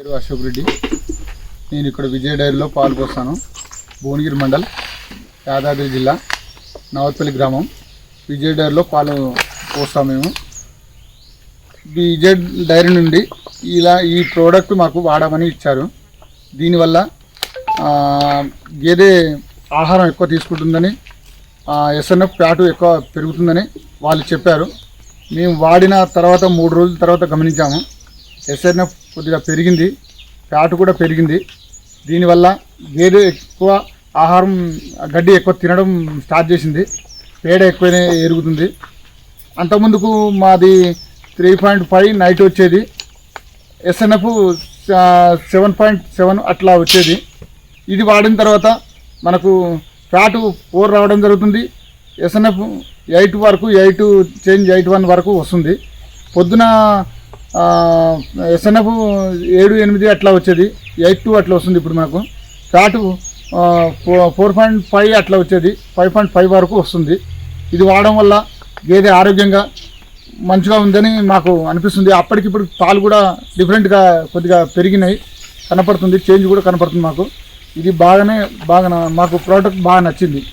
పేరు అశోక్ రెడ్డి. నేను ఇక్కడ విజయ డైరీలో పాలు పోస్తాను భువనగిరి మండల్ యాదాద్రి జిల్లా నవత్పల్లి గ్రామం. విజయ డైరీలో పాలు పోస్తాం మేము. విజయ డైరీ నుండి ఇలా ఈ ప్రోడక్ట్ మాకు వాడమని ఇచ్చారు. దీనివల్ల గేదె ఆహారం ఎక్కువ తీసుకుంటుందని ఎస్ఎన్ఎఫ్ ఫ్యాటు ఎక్కువ పెరుగుతుందని వాళ్ళు చెప్పారు. మేము వాడిన తర్వాత మూడు రోజుల తర్వాత గమనించాము. ఎస్ఎన్ఎఫ్ కొద్దిగా పెరిగింది. ఫ్యాట్ కూడా పెరిగింది. దీనివల్ల గేదె ఎక్కువ ఆహారం గడ్డి ఎక్కువ తినడం స్టార్ట్ చేసింది. పేడ ఎక్కువనే ఎరుగుతుంది. అంతకుముందుకు మాది త్రీ పాయింట్ ఫైవ్ నైట్ వచ్చేది. ఎస్ఎన్ఎఫ్ సెవెన్ పాయింట్ సెవెన్ అట్లా వచ్చేది. ఇది వాడిన తర్వాత మనకు ఫ్యాటు ఫోర్ రావడం జరుగుతుంది. ఎస్ఎన్ఎఫ్ ఎయిట్ వరకు ఎయిట్ చేంజ్ ఎయిట్ వన్ వరకు వస్తుంది. పొద్దున ఎస్ఎన్ఎఫ్ ఏడు ఎనిమిది అట్లా వచ్చేది ఎయిట్ టూ అట్లా వస్తుంది ఇప్పుడు మనకు ఫ్యాటు ఫోర్ పాయింట్ ఫైవ్ అట్లా వచ్చేది ఫైవ్ పాయింట్ ఫైవ్ వరకు వస్తుంది. ఇది వాడడం వల్ల గేదె ఆరోగ్యంగా మంచిగా ఉందని మాకు అనిపిస్తుంది. అప్పటికిప్పుడు పాలు కూడా డిఫరెంట్గా కొద్దిగా పెరిగినాయి కనపడుతుంది చేంజ్ కూడా కనపడుతుంది మాకు. ఇది బాగానే బాగా మాకు ప్రోడక్ట్ బాగా నచ్చింది.